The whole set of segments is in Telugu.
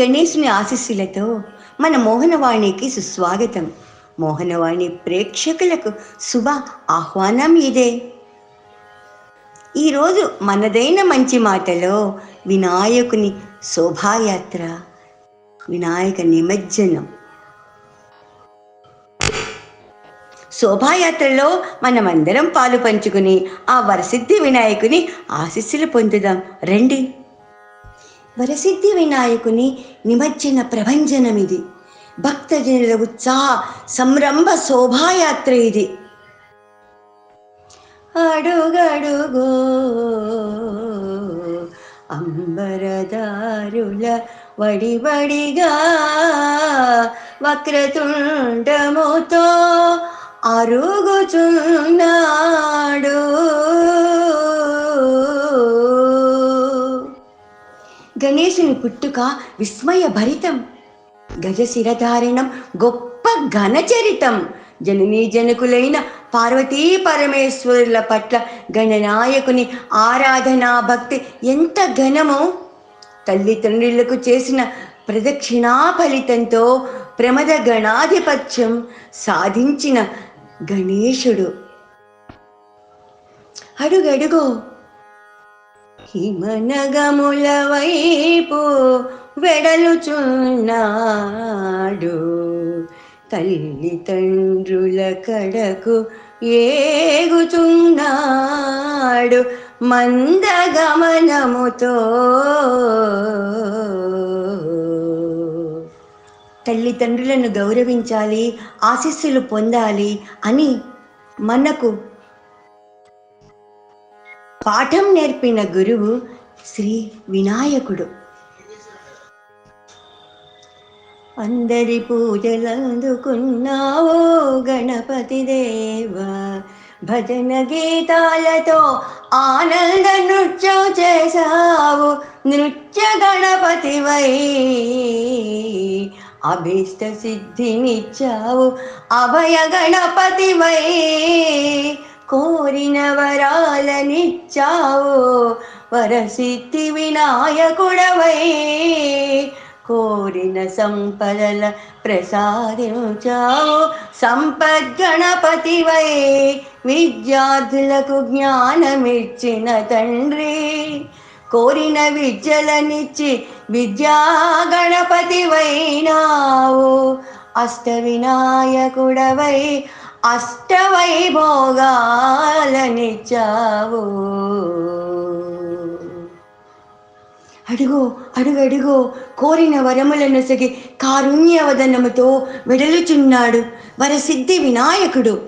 గణేశుని ఆశీస్సులతో మన మోహనవాణికి సుస్వాగతం. మోహనవాణి ప్రేక్షకులకు శుభ ఆహ్వానం ఇదే. ఈరోజు మనదైన మంచి మాటలో వినాయకుని శోభాయాత్ర వినాయక నిమజ్జనం. శోభాయాత్రలో మనమందరం పాలు పంచుకుని ఆ వరసిద్ధి వినాయకుని ఆశీస్సులు పొందుదాం. రండి. వరసిద్ధి వినాయకుని నిమజ్జన ప్రభంజనమిది. భక్తజనుల ఉత్సాహ సంరంభ శోభాయాత్ర ఇది. అడుగడుగో అంబరదారుల వడివడిగా వక్రతుండముతో అరుగుచున్నా పుట్టుక విస్మయ భరితం గజశిరధారణం గొప్ప ఘనచరితం. జననీ జనకులైన పార్వతీ పరమేశ్వరుల పట్ల గణనాయకుని ఆరాధనా భక్తి ఎంత ఘనమో! తల్లిదండ్రులకు చేసిన ప్రదక్షిణా ఫలితంతో ప్రమద గణాధిపత్యం సాధించిన గణేశుడు. అడుగడుగో హిమనగముల వైపు వెడలుచున్నాడు తల్లిదండ్రుల కడకు ఏగుచున్నాడు మందగమనముతో. తల్లిదండ్రులను గౌరవించాలి ఆశీస్సులు పొందాలి అని మనకు పాఠం నేర్పిన గురువు శ్రీ వినాయకుడు. అందరి పూజలందుకున్నావో గణపతి దేవా. భజన గీతాలతో ఆనంద నృత్యం చేశావు. నృత్య గణపతివై అభీష్ట సిద్ధినిచ్చావు. అభయ గణపతివై కోరిన వరాలనిచ్చావు వరసిద్ధి వినాయకుడవై కోరిన సంపదల ప్రసాదించావు. సంపద్గణపతివై విద్యార్థులకు జ్ఞానమిచ్చిన తండ్రి. కోరిన విద్యలనిచ్చి విద్యా గణపతివైనావు అష్ట వినాయకుడవై అష్టవైభోగాలనిచ్చావు అడుగో అడుగు అడుగో కోరిన వరములను సగి కారుణ్యవదనముతో వెడలుచున్నాడు వరసిద్ధి వినాయకుడు.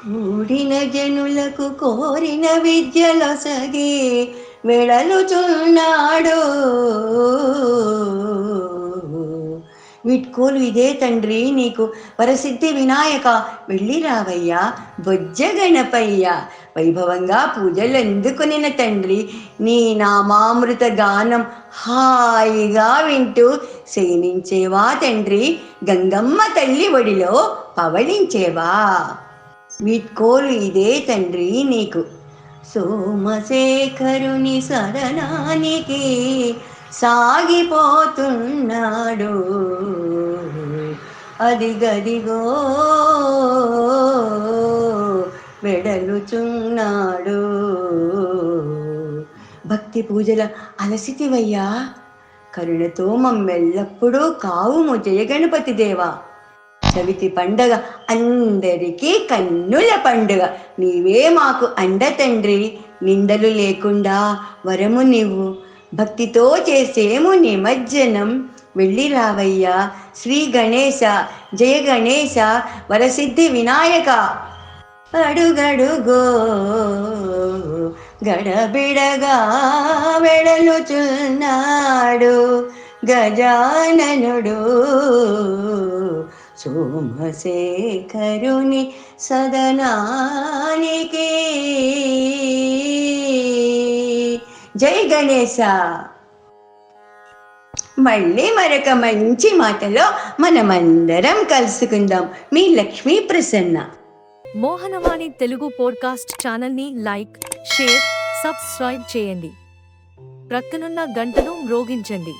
కూడిన జనులకు కోరిన విద్యలొసగి వెడలుచున్నాడు. వీట్కోలు ఇదే తండ్రి నీకు. వరసిద్ధి వినాయక వెళ్ళి రావయ్యా. బొజ్జ గణపయ్య. వైభవంగా పూజలు ఎందుకునిన తండ్రి నీ నామామృత గానం హాయిగా వింటూ శయనించేవా తండ్రి? గంగమ్మ తల్లి ఒడిలో పవళించేవా? వీట్కోలు ఇదే తండ్రి నీకు. సోమశేఖరుని సరణానికి సాగిపోతున్నాడు. అది గదిగో వెడలుచున్నాడు. భక్తి పూజల అలసితివయ్యా కరుణతో మమ్మెల్లప్పుడూ కావుము జయ దేవా. చవితి పండగ అందరికీ కన్నుల పండుగ. నీవే మాకు అండ తండ్రి నిందలు లేకుండా వరము నీవు. భక్తితో చేసేము నిమజ్జనం. వెళ్ళి రావయ్యా. శ్రీ గణేశ జయ గణేశ వరసిద్ధి వినాయక. అడుగడుగో గడబిడగా వెడలుచున్నాడు గజాననుడు. సోమశేఖరుని సదనానికి జై గణేశ. మళ్ళీ మరొక మంచి మాటలో మనమందరం కలుసుకుందాం. మీ లక్ష్మీ ప్రసన్న. మోహనవాణి తెలుగు పోడ్కాస్ట్ ఛానల్ని లైక్ షేర్ సబ్స్క్రైబ్ చేయండి. ప్రక్కనున్న గంటను మ్రోగించండి.